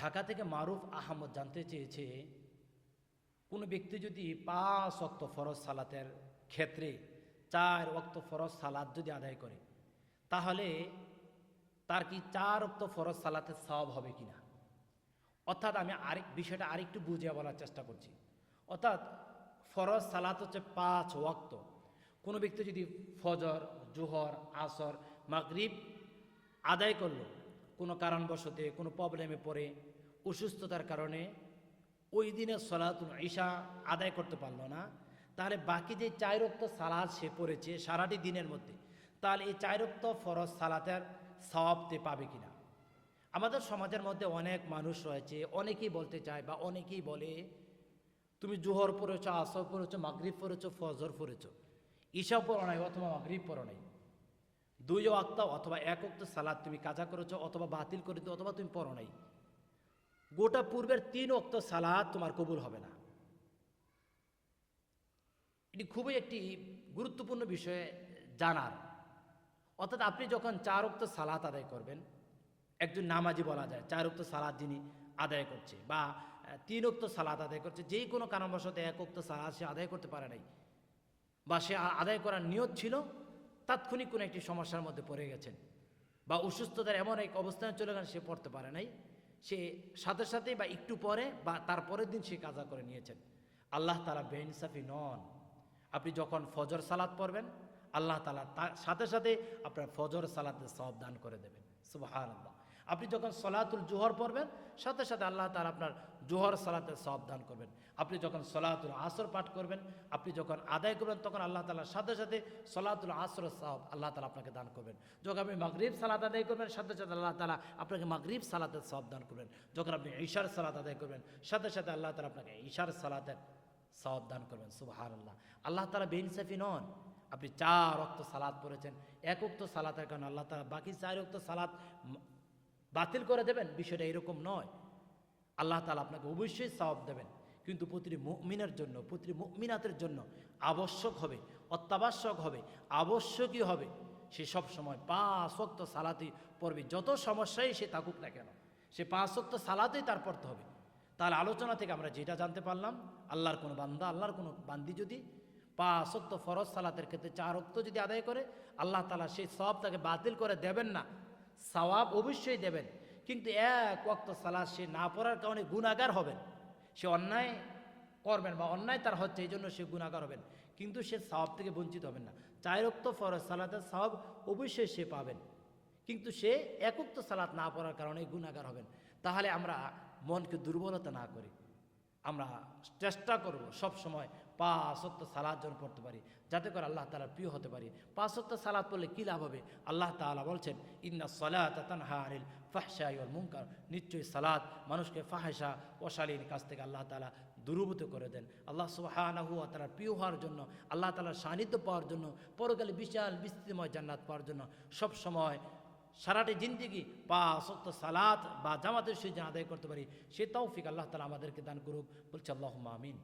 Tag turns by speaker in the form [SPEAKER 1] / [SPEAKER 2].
[SPEAKER 1] ঢাকা থেকে মারুফ আহমদ জানতে চেয়েছে, কোনো ব্যক্তি যদি পাঁচ অক্ত ফরজ সালাতের ক্ষেত্রে চার অক্ত ফরজ সালাত যদি আদায় করে, তাহলে তার কি চার অক্ত ফরজ সালাতের সব হবে কিনা? অর্থাৎ আমি আরেক, বিষয়টা আরেকটু বুঝিয়ে বলার চেষ্টা করছি। অর্থাৎ ফরজ সালাত হচ্ছে পাঁচ ওয়াক্ত। কোনো ব্যক্তি যদি ফজর, জোহর, আসর, মাগরিব আদায় করল কোনো কারণবশতে, কোনো প্রবলেমে পড়ে, অসুস্থতার কারণে ওই দিনের সলাতুল ঈশা আদায় করতে পারল না। তাহলে বাকি যে চাইরক্ত সালাদ সে পড়েছে সারাটি দিনের মধ্যে, তাহলে এই চাইরক্ত ফরজ সালাতের সওয়াবতে পাবে কিনা? আমাদের সমাজের মধ্যে অনেক মানুষ রয়েছে, অনেকেই বলতে চায় বা অনেকেই বলে, তুমি জোহর পড়েছ, আসর পড়েছ, মাগরিব পড়েছ, ফজর পড়েছ। ঈশা পড়ো নাই অথবা মাগরিব পড়ো নাই। দুই অক্ত অথবা এক অক্ত সালাদ তুমি কাজা করেছ অথবা বাতিল করে অথবা তুমি পড়ো নাই। গোটা পূর্বের তিন অক্ত সালাদ তোমার কবুল হবে না। এটি খুবই একটি গুরুত্বপূর্ণ বিষয়ে জানার। অর্থাৎ আপনি যখন চার অক্ত সালাত আদায় করবেন, একজন নামাজি বলা যায়, চার অক্ত সালাদ যিনি আদায় করছে বা তিন অক্ত সালাত আদায় করছে, যেই কোনো কারণবশত এক অক্ত সালাদ সে আদায় করতে পারে নাই বা সে আদায় করার নিয়ত ছিল তাৎক্ষণিক কোনো একটি সমস্যার মধ্যে পড়ে গেছেন বা অসুস্থতার এমন এক অবস্থানে চলে গেলেন, সে পড়তে পারে নাই। সে সাথে সাথে বা একটু পরে বা তার পরের দিন সে কাজা করে নিয়েছেন। আল্লাহ তালা বেইনসাফি নন। আপনি যখন ফজর সালাত পড়বেন, আল্লাহ তালা তার সাথে সাথে আপনার ফজর সালাতে সব দান করে দেবেন। সুবাহ আল্লাহ আপনি যখন সলাতুল জোহর পড়বেন, সাথে সাথে আল্লাহ তালা আপনার জোহর সালাতে সব দান করবেন। আপনি যখন সলাতুল আসর পাঠ করবেন, আপনি যখন আদায় করবেন, তখন আল্লাহ তালার সাথে সাথে সলাতুল আসর সব আল্লাহ তালা আপনাকে দান করবেন। যখন আপনি মাগরিব সালাত আদায় করবেন, সাথে সাথে আল্লাহ তালা আপনাকে মাগরিব সালাতের সব দান করবেন। যখন আপনি ঈশার সালাত আদায় করবেন, সাথে সাথে আল্লাহ তালা আপনাকে ঈশার সালাতের সব দান করবেন। সুবাহান আল্লাহ আল্লাহ তালা বেইনসাফি নন। আপনি চার অক্ত সালাদ পড়েছেন, এক অক্ত সালাতের কারণে আল্লাহ তালা বাকি চার অক্ত সালাদ বাতিল করে দেবেন, বিষয়টা এরকম নয়। আল্লাহ তালা আপনাকে অবশ্যই সওয়াব দেবেন। কিন্তু প্রতিটি মুমিনের জন্য, প্রতিটি মুমিনাতের জন্য আবশ্যক হবে, অত্যাবশ্যক হবে, আবশ্যকই হবে। সে সব সময় পাঁচ অক্ত সালাতি পড়বে, যত সমস্যাই সে থাকুক না কেন, সে পাঁচ অক্ত সালাতেই তার পড়তে হবে। তার আলোচনা থেকে আমরা যেটা জানতে পারলাম, আল্লাহর কোনো বান্দা, আল্লাহর কোনো বান্দি যদি পাঁচ অক্ত ফরজ সালাতের ক্ষেত্রে চার অক্ত যদি আদায় করে, আল্লাহ তালা সেই সব তাকে বাতিল করে দেবেন না। সওয়াব অবশ্যই দেবেন। কিন্তু এক অক্ত সালাদ সে না পড়ার কারণে গুণাগার হবেন। সে অন্যায় করবেন বা অন্যায় তার হচ্ছে এই জন্য সে গুণাগার হবেন। কিন্তু সে সওয়াব থেকে বঞ্চিত হবেন না। চার অক্ত ফরজ সালাতের সওয়াব অবশ্যই সে পাবেন। কিন্তু সে একক্ত সালাত না পড়ার কারণে গুণাগার হবেন। তাহলে আমরা মনকে দুর্বলতা না করি। আমরা চেষ্টা করব সব সময় পাঁচত্ব সালাদ যেন পড়তে পারি, যাতে করে আল্লাহ তালা প্রিয় হতে পারি। পাঁচত্ব সালাদ পড়লে কী লাভ হবে? আল্লাহ তাআলা বলছেন, ইন্না সলাত তানহা আনিল ওয়াল মুনকার। নিশ্চয়ই সালাদ মানুষকে ফাহেসা অশালীন কাছ থেকে আল্লাহ তাআলা দূরভূত করে দেন। আল্লাহ সুবহানাহু ওয়া তাআলা প্রিয় হওয়ার জন্য, আল্লাহ তালার সান্নিধ্য পাওয়ার জন্য, পরকালে বিশাল বিস্তৃতিময় জান্নাত পাওয়ার জন্য সব সময় সারাটি জিন্দিগি বা সত্য সালাত বা জামাতের সে আদায় করতে পারি, সে তৌফিক আল্লাহ তালা আমাদেরকে দান করুক। বলছে আল্লাহ আমিন।